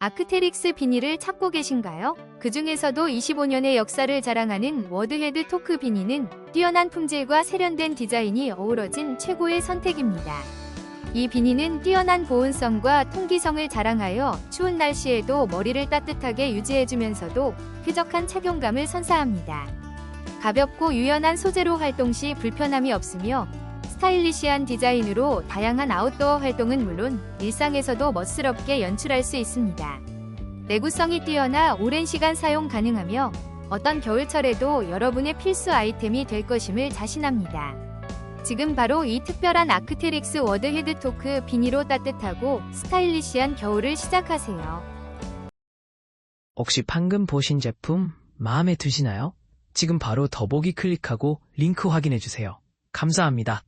아크테릭스 비니를 찾고 계신가요? 그 중에서도 25년의 역사를 자랑하는 워드헤드 토크 비니는 뛰어난 품질과 세련된 디자인이 어우러진 최고의 선택입니다. 이 비니는 뛰어난 보온성과 통기성을 자랑하여 추운 날씨에도 머리를 따뜻하게 유지해주면서도 쾌적한 착용감을 선사합니다. 가볍고 유연한 소재로 활동 시 불편함이 없으며 스타일리시한 디자인으로 다양한 아웃도어 활동은 물론 일상에서도 멋스럽게 연출할 수 있습니다. 내구성이 뛰어나 오랜 시간 사용 가능하며 어떤 겨울철에도 여러분의 필수 아이템이 될 것임을 자신합니다. 지금 바로 이 특별한 아크테릭스 워드 헤드 토크 비니로 따뜻하고 스타일리시한 겨울을 시작하세요. 혹시 방금 보신 제품 마음에 드시나요? 지금 바로 더보기 클릭하고 링크 확인해주세요. 감사합니다.